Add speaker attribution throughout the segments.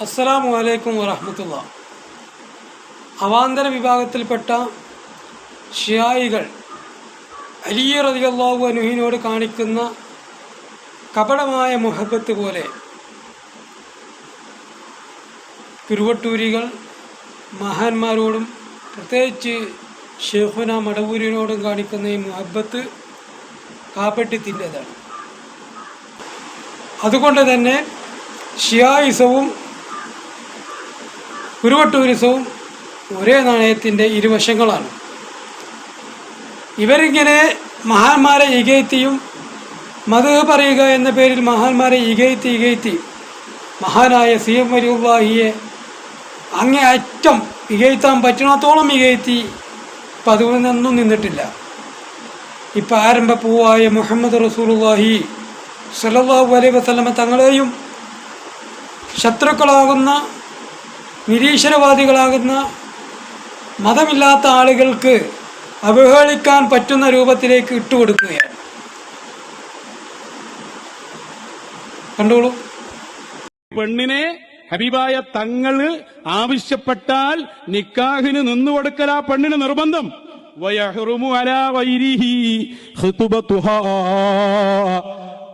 Speaker 1: അസ്സലാമു അലൈക്കും വറഹമത്തുള്ള. അവാന്തര വിഭാഗത്തിൽപ്പെട്ട ഷിയായികൾ അലിയ റതിയല്ലാഹു അനുഹിനോട് കാണിക്കുന്ന കപടമായ മുഹബത്ത് പോലെ കുരുവട്ടൂരികൾ മഹാന്മാരോടും പ്രത്യേകിച്ച് ഷെയ്ഖുന മടവൂരിനോടും കാണിക്കുന്ന ഈ മുഹബത്ത് കാപ്പട്ടിത്തിന്റെതാണ് അതുകൊണ്ട് തന്നെ ഷിയായിസവും കുരുവട്ടൂരിസവും ഒരേ നാണയത്തിന്റെ ഇരുവശങ്ങളാണ്. ഇവരിങ്ങനെ മഹാന്മാരെ ഇകയത്തിയും മത് പറയുക എന്ന പേരിൽ മഹാന്മാരെ ഇകയത്തി ഇകയത്തി മഹാനായ സി എം വരൂപാഹിയെ അങ്ങേ അറ്റം ഇകയത്താൻ പറ്റണത്തോളം ഇകയത്തി അതുകൊണ്ട് ഒന്നും നിന്നിട്ടില്ല. ഇപ്പം ആരംഭ പൂവായ മുഹമ്മദ് റസൂലുള്ളാഹി സലഹു അലൈഹി വസല്ലമ തങ്ങളെയും ശത്രുക്കളാകുന്ന നിരീശ്വരവാദികളാകുന്ന മതമില്ലാത്ത ആളുകൾക്ക് അവഹേളിക്കാൻ പറ്റുന്ന രൂപത്തിലേക്ക് ഇട്ടുകൊടുക്കുകയാണ്. കണ്ടോളൂ.
Speaker 2: പെണ്ണിനെ ഹബീബായ തങ്ങൾ ആവശ്യപ്പെട്ടാൽ നിക്കാഹിന് നിന്നു കൊടുക്കൽ ആ പെണ്ണിന് നിർബന്ധം.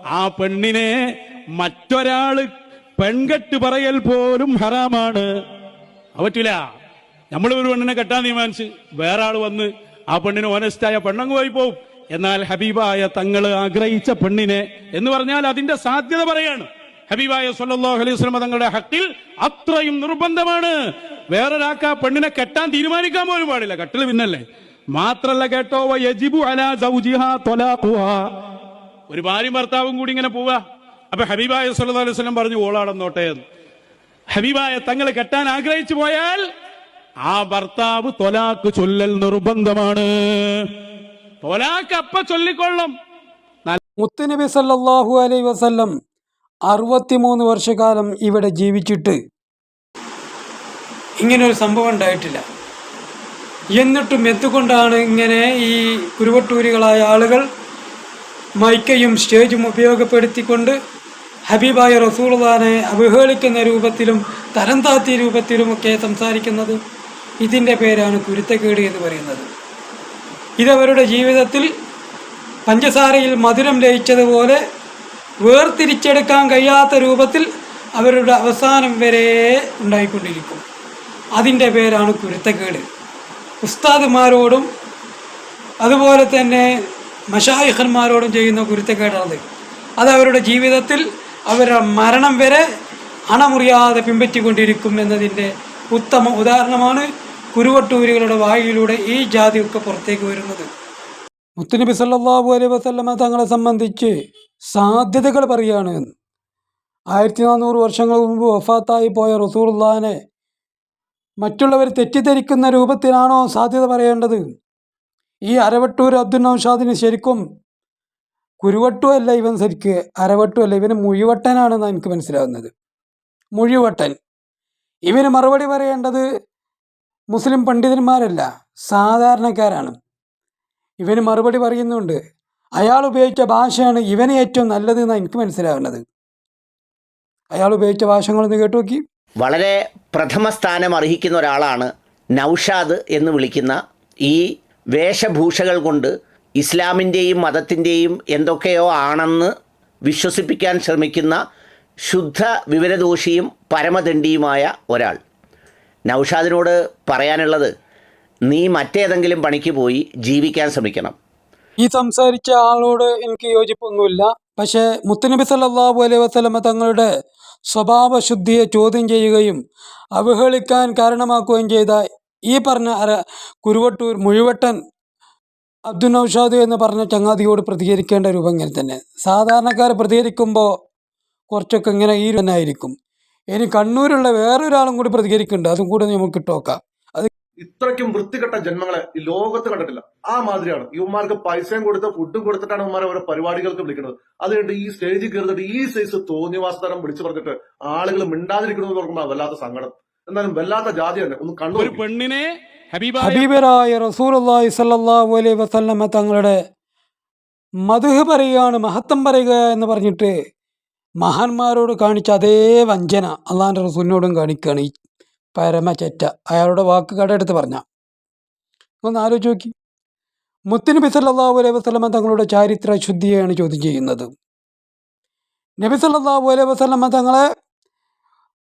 Speaker 2: ആ പെണ്ണിനെ മറ്റൊരാൾ പെൺകെട്ട് പറയൽ പോലും ഹറാമാണ്. അത് പറ്റൂല. നമ്മൾ ഒരു പെണ്ണിനെ കെട്ടാൻ തീരുമാനിച്ച് വേറെ ആൾ വന്ന് ആ പെണ്ണിന് ഓനസ്റ്റായ പെണ്ണങ്ങ് പോയി പോവും. എന്നാൽ ഹബീബായ തങ്ങൾ ആഗ്രഹിച്ച പെണ്ണിനെ എന്ന് പറഞ്ഞാൽ അതിന്റെ സാധ്യത പറയാണ്. ഹബീബായ സല്ലാഹു അലൈഹി വസല്ലം തങ്ങളുടെ ഹക്കിൽ അത്രയും നിർബന്ധമാണ്. വേറൊരാൾക്ക് ആ പെണ്ണിനെ കെട്ടാൻ തീരുമാനിക്കാൻ പോലും പാടില്ല. കട്ടിൽ പിന്നല്ലേ? മാത്രല്ല കേട്ടോ. ഒരു ഭാര്യയും ഭർത്താവും കൂടി ഇങ്ങനെ പോവാ. അപ്പൊ ഹബീബായ സല്ലാ അലൈഹി സ്വലം പറഞ്ഞു ഓളാടന്നോട്ടെ എന്ന്. ഹബീബായ തങ്ങൾ കെട്ടാൻ ആഗ്രഹിച്ചു പോയാൽ ആ ഭർത്താവ് തൊലാക്ക് ചൊല്ലൽ നിർബന്ധമാണ്. തൊലാക്ക് അപ്പ ചൊല്ലിക്കൊള്ളും.
Speaker 1: മുത്തുനബി സല്ലാഹു അലൈ വസല്ലം അറുപത്തിമൂന്ന് വർഷക്കാലം ഇവിടെ ജീവിച്ചിട്ട് ഇങ്ങനൊരു സംഭവം ഉണ്ടായിട്ടില്ല. എന്നിട്ടും എന്തുകൊണ്ടാണ് ഇങ്ങനെ ഈ കുരുവട്ടൂരികളായ ആളുകൾ മൈക്കയും സ്റ്റേജും ഉപയോഗപ്പെടുത്തിക്കൊണ്ട് ഹബീബായ റസൂൾദാനെ അവഹേളിക്കുന്ന രൂപത്തിലും തരം താത്തിയ രൂപത്തിലുമൊക്കെ സംസാരിക്കുന്നത് ഇതിന്റെ പേരാണ് കുരുത്തക്കേട് എന്ന് പറയുന്നത്. ഇതവരുടെ ജീവിതത്തിൽ പഞ്ചസാരയിൽ മധുരം ലയിച്ചതുപോലെ വേർതിരിച്ചെടുക്കാൻ കഴിയാത്ത രൂപത്തിൽ അവരുടെ അവസാനം വരെ ഉണ്ടായിക്കൊണ്ടിരിക്കും. അതിന്റെ പേരാണ് കുരുത്തക്കേട്. ഉസ്താദുമാരോടും അതുപോലെ തന്നെ മഷായിഖന്മാരോടും ചെയ്യുന്ന കുരുത്തക്കേടാണത്. അത് അവരുടെ ജീവിതത്തിൽ അവരുടെ മരണം വരെ അണമുറിയാതെ പിൻപറ്റിക്കൊണ്ടിരിക്കും എന്നതിന്റെ ഉത്തമ ഉദാഹരണമാണ് കുരുവട്ടൂരുകളുടെ വായിലൂടെ ഈ ജാതിയൊക്കെ പുറത്തേക്ക് വരുന്നത്. മുത്തുനബി സല്ലാഹു അലൈ വസല്ലമ തങ്ങളെ സംബന്ധിച്ച് സാധ്യതകൾ പറയാണ്. ആയിരത്തി നാനൂറ് വർഷങ്ങൾ മുമ്പ് വഫാത്തായി പോയ റസൂറുല്ലാനെ മറ്റുള്ളവർ തെറ്റിദ്ധരിക്കുന്ന രൂപത്തിലാണോ സാധ്യത പറയേണ്ടത്? ഈ അരവട്ടൂർ അബ്ദുൽ നൌഷാദിന് ശരിക്കും കുരുവട്ടു അല്ല ഇവൻ ശരിക്ക് അരവട്ടുമല്ല ഇവന് മുഴിവട്ടനാണെന്നാണ് എനിക്ക് മനസ്സിലാവുന്നത്. മുഴുവട്ടൻ. ഇവന് മറുപടി പറയേണ്ടത് മുസ്ലിം പണ്ഡിതന്മാരല്ല സാധാരണക്കാരാണ്. ഇവന് മറുപടി പറയുന്നുണ്ട് അയാൾ ഉപയോഗിച്ച ഭാഷയാണ് ഇവന് ഏറ്റവും നല്ലത് എന്നാണ് എനിക്ക് മനസ്സിലാവുന്നത്. അയാൾ ഉപയോഗിച്ച ഭാഷകളൊന്ന് കേട്ടു നോക്കി
Speaker 3: വളരെ പ്രഥമ സ്ഥാനം അർഹിക്കുന്ന ഒരാളാണ് നൗഷാദ് എന്ന് വിളിക്കുന്ന ഈ വേഷഭൂഷകൾ കൊണ്ട് ഇസ്ലാമിന്റെയും മതത്തിന്റെയും എന്തൊക്കെയോ ആണെന്ന് വിശ്വസിപ്പിക്കാൻ ശ്രമിക്കുന്ന ശുദ്ധ വിവരദോഷിയും പരമദണ്ഡിയുമായ ഒരാൾ. നൗഷാദിനോട് പറയാനുള്ളത് നീ മറ്റേതെങ്കിലും പണിക്ക് പോയി ജീവിക്കാൻ ശ്രമിക്കണം.
Speaker 1: ഈ സംസാരിച്ച ആളോട് എനിക്ക് യോജിപ്പൊന്നുമില്ല. പക്ഷേ മുത്തനബി സല്ലാഹു അലൈഹി വസ്ലമ തങ്ങളുടെ സ്വഭാവശുദ്ധിയെ ചോദ്യം ചെയ്യുകയും അവഹേളിക്കാൻ കാരണമാക്കുകയും ചെയ്ത ഈ പറഞ്ഞ കുരുവട്ടൂർ മുഴുവട്ടൻ അബ്ദുൽ നൌഷാദ് എന്ന് പറഞ്ഞ ചങ്ങാതിയോട് പ്രതികരിക്കേണ്ട രൂപം ഇങ്ങനെ തന്നെ. സാധാരണക്കാർ പ്രതികരിക്കുമ്പോൾ കുറച്ചൊക്കെ ഇങ്ങനെ ഈ തന്നെ ആയിരിക്കും. ഇനി കണ്ണൂരുള്ള വേറൊരാളും കൂടി പ്രതികരിക്കുന്നുണ്ട്. അതും കൂടി നമുക്ക് ഇട്ടോക്കാം
Speaker 4: ഇത്രയ്ക്കും വൃത്തികെട്ട ജന്മങ്ങളെ ഈ ലോകത്ത് കണ്ടിട്ടില്ല. ആ മാതിരിയാണ്. ഇവന്മാർക്ക് പൈസയും കൊടുത്ത് ഫുഡും കൊടുത്തിട്ടാണ് ഇവന്മാരെ ഓരോ പരിപാടികൾക്ക് വിളിക്കുന്നത്. അതുകൊണ്ട് ഈ സ്റ്റേജിൽ കയറിയിട്ട് ഈ സൈസ് തോന്നിവാസതരം വിളിച്ചു പറഞ്ഞിട്ട് ആളുകൾ മിണ്ടാതിരിക്കണമെന്ന് ഓർക്കുമ്പോൾ വല്ലാത്ത സങ്കടം. എന്നാലും വല്ലാത്ത ജാതി തന്നെ ഒന്ന് കണ്ടു
Speaker 2: ഒരു പെണ്ണിനെ ഹബീബായ
Speaker 1: ഹബീബരായ സ്വല്ലല്ലാഹു അലൈഹി വസല്ലമ തങ്ങളുടെ മധുഹ് പറയുകയാണ് മഹത്വം പറയുക എന്ന് പറഞ്ഞിട്ട് മഹാന്മാരോട് കാണിച്ച അതേ വഞ്ചന അള്ളാഹാന്റെ റസൂലിനോടും കാണിക്കുകയാണ് ഈ പരമചെറ്റ. അയാളുടെ വാക്ക് കടയെടുത്ത് പറഞ്ഞ. ഒന്ന് ആലോചിച്ച് നോക്കി. മുത്തുനബി സല്ലാഹു അലൈഹി വസ്ലമ തങ്ങളുടെ ചാരിത്ര ശുദ്ധിയെയാണ് ചോദ്യം ചെയ്യുന്നത്. നബി സല്ലാഹു അലൈഹി വസല്ലമ തങ്ങളെ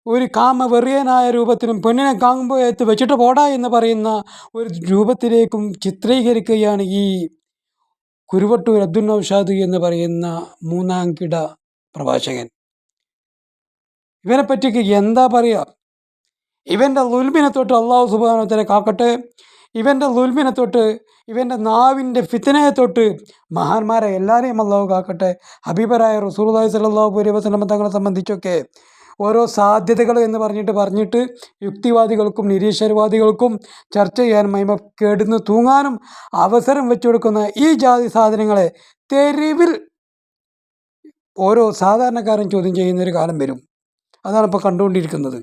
Speaker 1: ഒരു കാമ വെറിയനായ രൂപത്തിനും പെണ്ണിനെ കാങ്ങുമ്പോൾ എത്തി വെച്ചിട്ട് പോടാ എന്ന് പറയുന്ന ഒരു രൂപത്തിലേക്കും ചിത്രീകരിക്കുകയാണ് ഈ കുരുവട്ടൂർ അബ്ദുൽ നൌഷാദ് എന്ന് പറയുന്ന മൂന്നാം കിട പ്രഭാഷകൻ. ഇവനെ പറ്റിക്ക് എന്താ പറയുക ഇവന്റെ ലുൽമിനെ തൊട്ട് അള്ളാഹു സുബാനത്തിനെ കാക്കട്ടെ. ഇവന്റെ ലുൽമിനെ തൊട്ട് ഇവന്റെ നാവിന്റെ ഫിത്തനയെ തൊട്ട് മഹാന്മാരെ എല്ലാവരെയും അള്ളാഹു കാക്കട്ടെ. ഹബീബരായ അലൈഹി വസല്ലം തങ്ങളെ സംബന്ധിച്ചൊക്കെ ഓരോ സാധ്യതകൾ എന്ന് പറഞ്ഞിട്ട് പറഞ്ഞിട്ട് യുക്തിവാദികൾക്കും നിരീശ്വരവാദികൾക്കും ചർച്ച ചെയ്യാൻ മൈമ കേടുന്ന്. തൂങ്ങാനും അവസരം വെച്ചു കൊടുക്കുന്ന ഈ ജാതി സാധനങ്ങളെ തെരുവിൽ ഓരോ സാധാരണക്കാരൻ ചോദ്യം ചെയ്യുന്നൊരു കാലം വരും. അതാണ് ഇപ്പോൾ കണ്ടുകൊണ്ടിരിക്കുന്നത്.